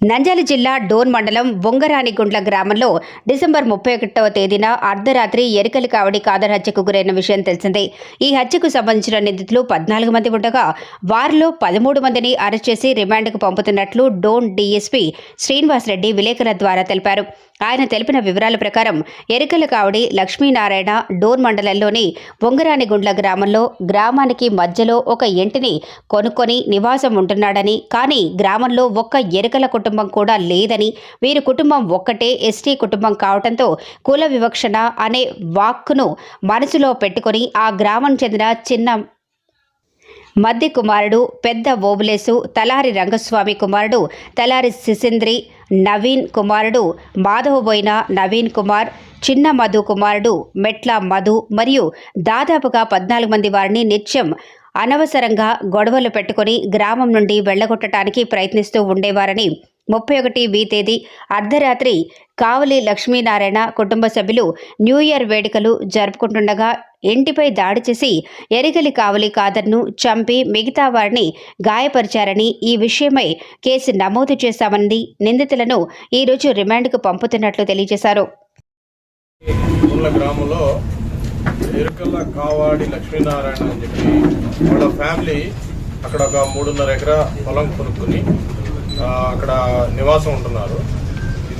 నంద్యాల జిల్లా డోన్ మండలం బొంగరానిగుండ్ల గ్రామంలో డిసెంబర్ ముప్పై ఒకటవ తేదీన అర్ధరాత్రి ఎరికలి కావడి కాదర్ హత్యకు గురైన విషయం తెలిసిందే. ఈ హత్యకు సంబంధించిన నిందితులు పద్నాలుగు మంది ఉండగా వారిలో పదమూడు మందిని అరెస్ట్ చేసి రిమాండ్కు పంపుతున్నట్లు డోన్ డీఎస్పీ శ్రీనివాసరెడ్డి విలేకరుల ద్వారా తెలిపారు. ఆయన తెలిపిన వివరాల ప్రకారం ఎరికల కావడి లక్ష్మీనారాయణ డోన్ మండలంలోని బొంగరానిగుండ్ల గ్రామంలో గ్రామానికి మధ్యలో ఒక ఇంటిని కొనుక్కొని నివాసం ఉంటున్నాడని కానీ గ్రామంలో ఒక్క ఎరుకల కుటుంబం కుటుంబం కూడా లేదని వీరి కుటుంబం ఒక్కటే ఎస్టీ కుటుంబం కావటంతో కుల వివక్షణ అనే వాక్కును మనసులో పెట్టుకొని ఆ గ్రామం చెందిన చిన్న మద్ది కుమారుడు పెద్ద ఓబులేసు తలారి రంగస్వామి కుమారుడు తలారి సిసింద్రి నవీన్ కుమారుడు మాధవబోయిన నవీన్ కుమార్ చిన్న మధు కుమారుడు మెట్ల మధు మరియు దాదాపుగా పద్నాలుగు మంది వారిని నిత్యం అనవసరంగా గొడవలు పెట్టుకొని గ్రామం నుండి వెళ్ళగొట్టడానికి ప్రయత్నిస్తూ ఉండేవారని ముప్పై ఒకటి వి తేదీ అర్ధరాత్రి కావలి లక్ష్మీనారాయణ కుటుంబ సభ్యులు న్యూ ఇయర్ వేడుకలు జరుపుకుంటుండగా ఇంటిపై దాడి చేసి ఎరిగలి కావలి కాదర్ను చంపి మిగతా వారిని గాయపరిచారని ఈ విషయమై కేసు నమోదు చేశామని నిందితులను ఈరోజు రిమాండ్కు పంపుతున్నట్లు తెలియజేశారు. గ్రామంలో ఎరుకల్ల కావాడి లక్ష్మీనారాయణ అని చెప్పి వాళ్ళ ఫ్యామిలీ అక్కడ ఒక మూడున్నర ఎకరా పొలం కొనుక్కుని అక్కడ నివాసం ఉంటున్నారు.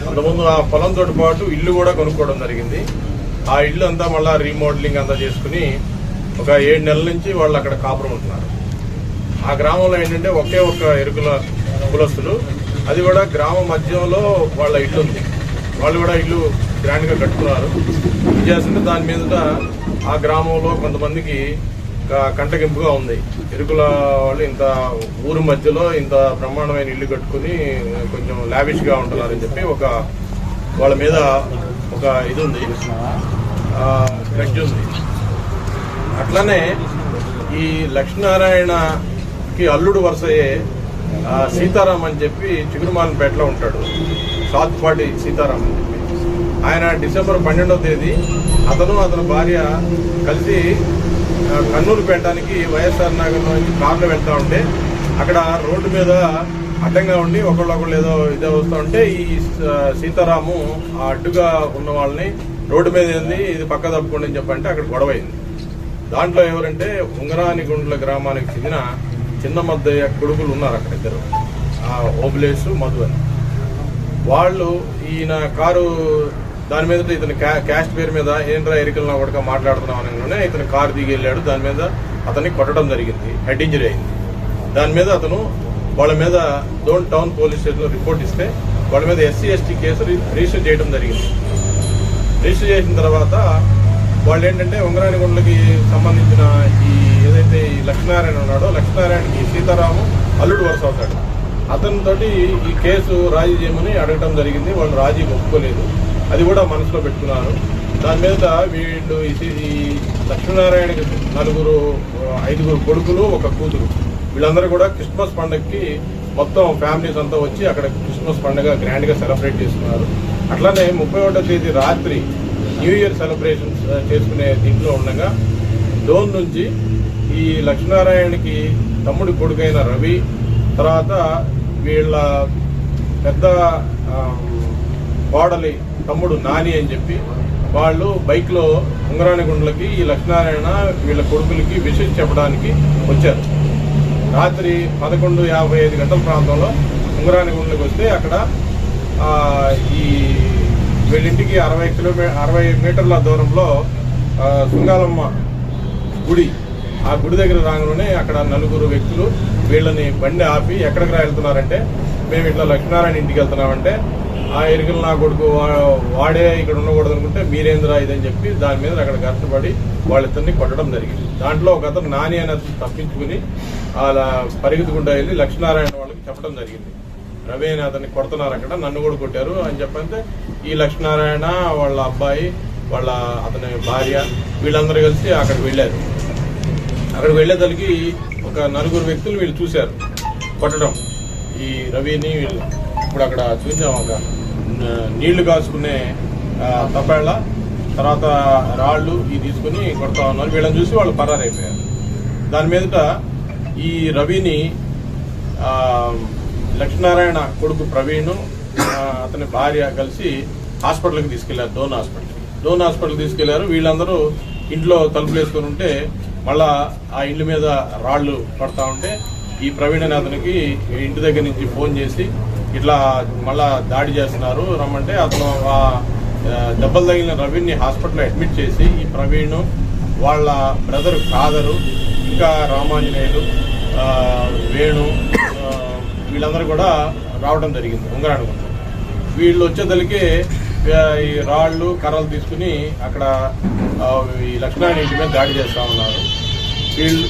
అంతకుముందు ఆ పొలంతో పాటు ఇల్లు కూడా కొనుక్కోవడం జరిగింది. ఆ ఇల్లు అంతా మళ్ళీ రీమోడలింగ్ అంతా చేసుకుని ఒక ఏడు నెలల నుంచి వాళ్ళు అక్కడ కాపురం ఉంటున్నారు. ఆ గ్రామంలో ఏంటంటే ఒకే ఒక్క ఎరుకుల కులస్తులు. అది కూడా గ్రామ మధ్యంలో వాళ్ళ ఇల్లు ఉంది. వాళ్ళు కూడా ఇల్లు గ్రాండ్గా కట్టుకున్నారు. ఇది చేస్తుంటే దాని మీద ఆ గ్రామంలో కొంతమందికి కంటగింపుగా ఉంది. ఎరుకుల వాళ్ళు ఇంత ఊరు మధ్యలో ఇంత బ్రహ్మాండమైన ఇల్లు కట్టుకుని కొంచెం లావిష్గా ఉంటున్నారని చెప్పి ఒక వాళ్ళ మీద ఒక ఇది ఉంది. గ్రడ్జ్ ఉంది. అట్లనే ఈ లక్ష్మీనారాయణకి అల్లుడు వరుసయ్యే సీతారాం అని చెప్పి చిగురుమాలపేటలో ఉంటాడు. సాత్పాటి సీతారాం అని చెప్పి. ఆయన డిసెంబర్ పన్నెండవ తేదీ అతను అతని భార్య కలిసి కర్నూలు పెట్టడానికి వైఎస్ఆర్ నగర్లో నుంచి కార్లో వెళ్తా ఉంటే అక్కడ రోడ్డు మీద అడ్డంగా ఉండి ఒకళ్ళొకళ్ళు ఏదో ఇదే వస్తూ ఉంటే ఈ సీతారాము ఆ అడ్డుగా ఉన్న వాళ్ళని రోడ్డు మీద ఏంది ఇది పక్క తప్పుకోండి అని చెప్పంటే అక్కడ గొడవ అయింది దాంట్లో ఎవరంటే ఉంగరానిగుండ్ల గ్రామానికి చెందిన చిన్న మద్దయ్య కొడుకులు ఉన్నారు అక్కడ ఇద్దరు. ఆ ఓబులేసు మధు అని. వాళ్ళు ఈయన కారు దాని మీద ఇతని క్యా- క్యాస్ట్ పేరు మీద ఏంట్రా ఎరికలను కూడా మాట్లాడుతున్నాం అనగానే ఇతను కారు దిగి వెళ్ళాడు దాని మీద అతన్ని కొట్టడం జరిగింది. హెడ్ ఇంజరీ అయింది. దాని మీద అతను వాళ్ళ మీద డోన్ టౌన్ పోలీస్ స్టేషన్లో రిపోర్ట్ ఇస్తే వాళ్ళ మీద ఎస్సీ ఎస్టీ కేసు రిజిస్టర్ చేయడం జరిగింది. రిజిస్టర్ చేసిన తర్వాత వాళ్ళు ఏంటంటే ఉంగరానిగుండ్లకి సంబంధించిన ఈ ఏదైతే ఈ లక్ష్మీనారాయణ ఉన్నాడో లక్ష్మీనారాయణకి సీతారాము అల్లుడు వరుస అవుతాడు. అతనితోటి ఈ కేసు రాజీ చేయమని అడగటం జరిగింది. వాళ్ళు రాజీ ఒప్పుకోలేదు. అది కూడా మనసులో పెట్టుకున్నారు. దాని మీద వీళ్ళు ఈ లక్ష్మీనారాయణ నలుగురు ఐదుగురు కొడుకులు ఒక కూతురు. వీళ్ళందరూ కూడా క్రిస్మస్ పండుగకి మొత్తం ఫ్యామిలీస్ అంతా వచ్చి అక్కడ క్రిస్మస్ పండుగ గ్రాండ్గా సెలబ్రేట్ చేసుకున్నారు అట్లానే ముప్పై ఒకటో తేదీ రాత్రి న్యూ ఇయర్ సెలబ్రేషన్స్ చేసుకునే దీంట్లో ఉండగా డోన్ నుంచి ఈ లక్ష్మీనారాయణకి తమ్ముడి కొడుకైన రవి తర్వాత వీళ్ళ పెద్ద కోడలి తమ్ముడు నాని అని చెప్పి వాళ్ళు బైక్లో ఉంగరాని ఈ లక్ష్మీనారాయణ వీళ్ళ కొడుకులకి విషయం చెప్పడానికి వచ్చారు. రాత్రి పదకొండు యాభై ఐదు గంటల ప్రాంతంలో ఉంగరానిగుండ్లకి వస్తే అక్కడ ఈ వీళ్ళింటికి అరవై కిలోమీ అరవై మీటర్ల దూరంలో ఆ, సుంగాలమ్మ గుడి ఆ గుడి దగ్గర రాగానే అక్కడ నలుగురు వ్యక్తులు వీళ్ళని బండి ఆపి ఎక్కడికి రా వెళ్తున్నారంటే మేము ఇట్లా లక్ష్మీనారాయణ ఇంటికి వెళ్తున్నామంటే ఆ ఎరుకలు నా కొడుకు వా- వాడే ఇక్కడ ఉండకూడదు అనుకుంటే మీరేంద్రా ఇదని చెప్పి దాని మీద అక్కడ కష్టపడి వాళ్ళిద్దరిని కొట్టడం జరిగింది. దాంట్లో ఒక అతను నాని అని తప్పించుకుని అలా పరిగెత్తుకుంటూ వెళ్ళి లక్ష్మీనారాయణ వాళ్ళకి చెప్పడం జరిగింది. రవి అని అతన్ని కొడుతున్నారు అక్కడ నన్ను కూడా కొట్టారు అని చెప్పంటే ఈ లక్ష్మీనారాయణ వాళ్ళ అబ్బాయి వాళ్ళ అతని భార్య వీళ్ళందరూ కలిసి అక్కడికి వెళ్ళారు. అక్కడికి వెళ్ళేసరికి ఒక నలుగురు వ్యక్తులు వీళ్ళు చూశారు కొట్టడం. ఈ రవిని వీళ్ళు. ఇప్పుడు అక్కడ చూసాము ఒక నీళ్ళు కాసుకునే ఆ, తర్వాత రాళ్ళు ఇవి తీసుకుని కొడతా ఉన్నారు. వీళ్ళని చూసి వాళ్ళు పరారైపోయారు. దాని మీదట ఈ రవిని లక్ష్మీనారాయణ కొడుకు ప్రవీణ్ అతని భార్య కలిసి హాస్పిటల్కి తీసుకెళ్ళారు డోన్ హాస్పిటల్ డోన్ హాస్పిటల్ తీసుకెళ్ళారు. వీళ్ళందరూ ఇంట్లో తలుపులు వేసుకుని ఉంటే మళ్ళా ఆ ఇంటి మీద రాళ్ళు పడతా ఉంటే ఈ ప్రవీణ్ అనే అతనికి ఇంటి దగ్గర నుంచి ఫోన్ చేసి ఇట్లా మళ్ళా దాడి చేస్తున్నారు. రమ్మంటే అతను ఆ దెబ్బలు తగిలిన రవిని హాస్పిటల్లో అడ్మిట్ చేసి ఈ ప్రవీణ్ వాళ్ళ బ్రదర్ కాదరు ఇంకా రామాంజనేయులు వేణు వీళ్ళందరూ కూడా రావడం జరిగింది ఉంగరాడు వీళ్ళు వచ్చేదలికి ఈ రాళ్ళు కర్రలు తీసుకుని అక్కడ ఈ లక్ష్మీనారాయణ ఇంటి మీద దాడి చేస్తా ఉన్నారు. వీళ్ళు